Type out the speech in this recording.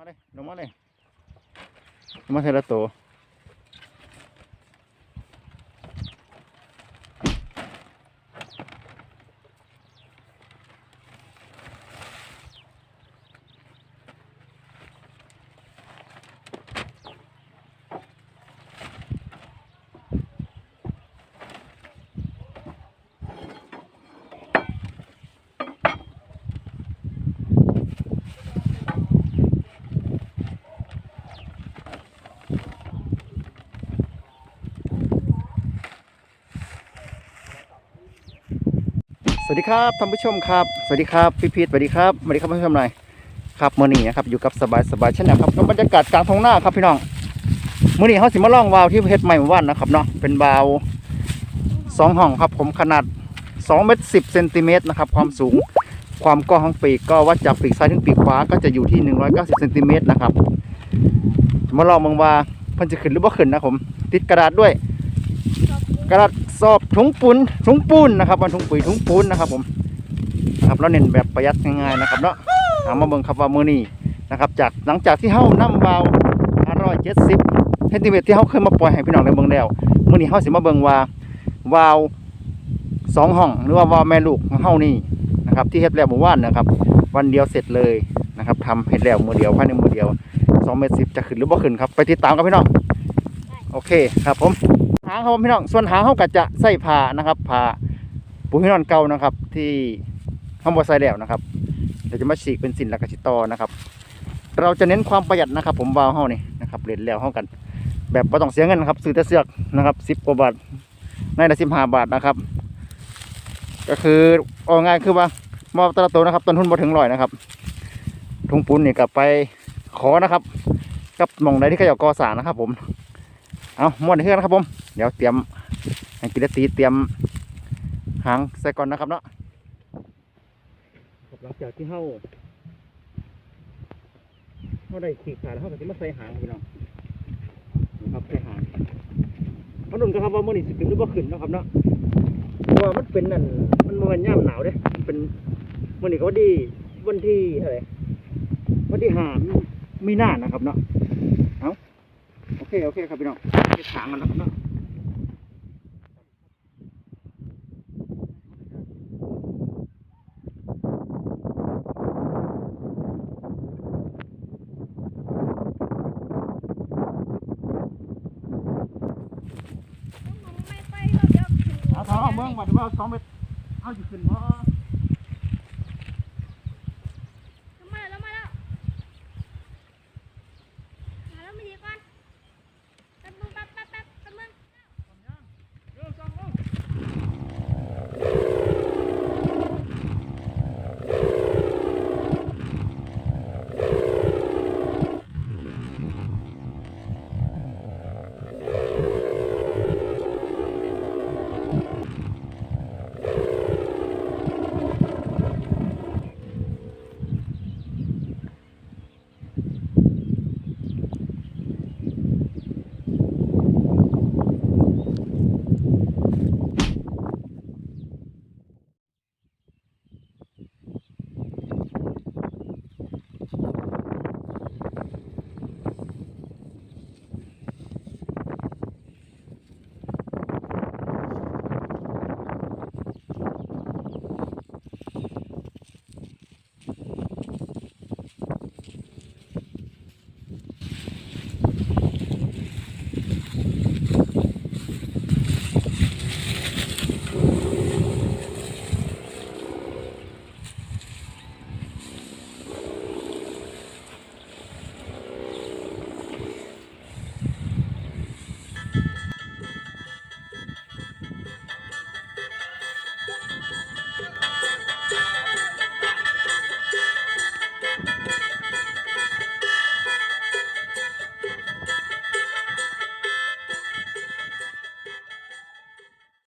มาเลยลงมาเลยลงมาเทละตั วสวัสดีครับท่านผู้ชมครับ สวัสดีครับพี่พีทสวัสดีครับสวัสดีครับท่านผู้ชมหน่อยครับมื่อนี้นะครับอยู่กับสบายสบายเช่นนะครับกับบรรยากาศกลางท้องหน้าครับพี่น้องมื่อนี้เขาสิมาล่องวาวที่เพชรใหม่หมู่บ้านนะครับเนาะเป็นวาวสองห้องครับผมขนาด2เมตร10เซนติเมตรนะครับความสูงความกว้างของปีกก็วัดจากปีกซ้ายถึงปีกขวาก็จะอยู่ที่ 190เซนติเมตรนะครับมาลองเมืองว่าพิ่นจะขึ้นหรือบ่าขึ้นนะผมติดกระดาษด้วย กระดาษสอบถุงปูนถุงปูนนะครับวันถุงปุ๋ยถุงปูนนะครับผมนะครับแล้วเน้นแบบประหยัดง่ายๆนะครับเนาะเอามาเบิ่งครับว่ามือนี้นะครับจากหลังจากที่เฮานำวาล์ว570เซนติเมตรที่เฮาเคยมาปล่อยให้พี่น้องได้เบิ่งแล้วมือนี้เฮาสิมาเบิ่งว่าวาวสองห้องหรือว่าวาวแม่ลูกของเฮานี่นะครับที่เฮ็ดแล้วเมื่อวานนะครับ วันเดียวเสร็จเลยนะครับทำเฮ็ดแล้วมือเดียวภายในมือเดียว2เมตร10จะขึ้นหรือบ่ขึ้นครับไปติดตามกันพี่น้องโอเคครับผม ครับพี่น้องส่วนหางเขาก็จะใส่ผ้านะครับผ้าปูพี่นอนเก่านะครับ ที่เขาบอใส่แล้วนะครับเดี๋ยวจะมาฉีกเป็นสินแล้วก็ชิตอนะครับ เราจะเน้นความประหยัดนะครับ ผมวาวเขานี่นะครับเล่นแล้วเขากัน แบบไม่ต้องเสียเงินนะครับซื้อแต่เสือกนะครับสิบกว่าบาทในละสิบห้าบาทนะครับ ก็คือเอาง่ายคือว่ามาแตละตัวนะครับต้นทุนมาถึงร้อยนะครับทุงปูนนี่กลับไปขอนะครับ กับมองใดที่ขาอยากกอสานะครับ ผม เอาหมดเพื่อนครับผม ดี๋ยวเตรียมกินตีเตรียมหางใส่ก่อนนะครับเนาะหลังจากที่เฮาเฮาได้ขีดขาดแล้วเฮาก็จะมาใส่หางพี่น้องนะครับใส่หางมาดุนกันครับว่ามื่อนี้สิขึ้นหรือบ่ขึ้นนะครับเนาะเพราะว่ามันเป็นนั่นมันมันย่ำหนาวเด้เป็นมื่อนี้ก็วันที่วันที่เท่าไรวันที่หามีนานะครับเนาะเอาโอเคโอเคครับพี่น้องเก็บถางกันแล้วครับเนาะ เองเอาเมืองวัดว่าสองเมตรเอาอยู่ขึ้นบ่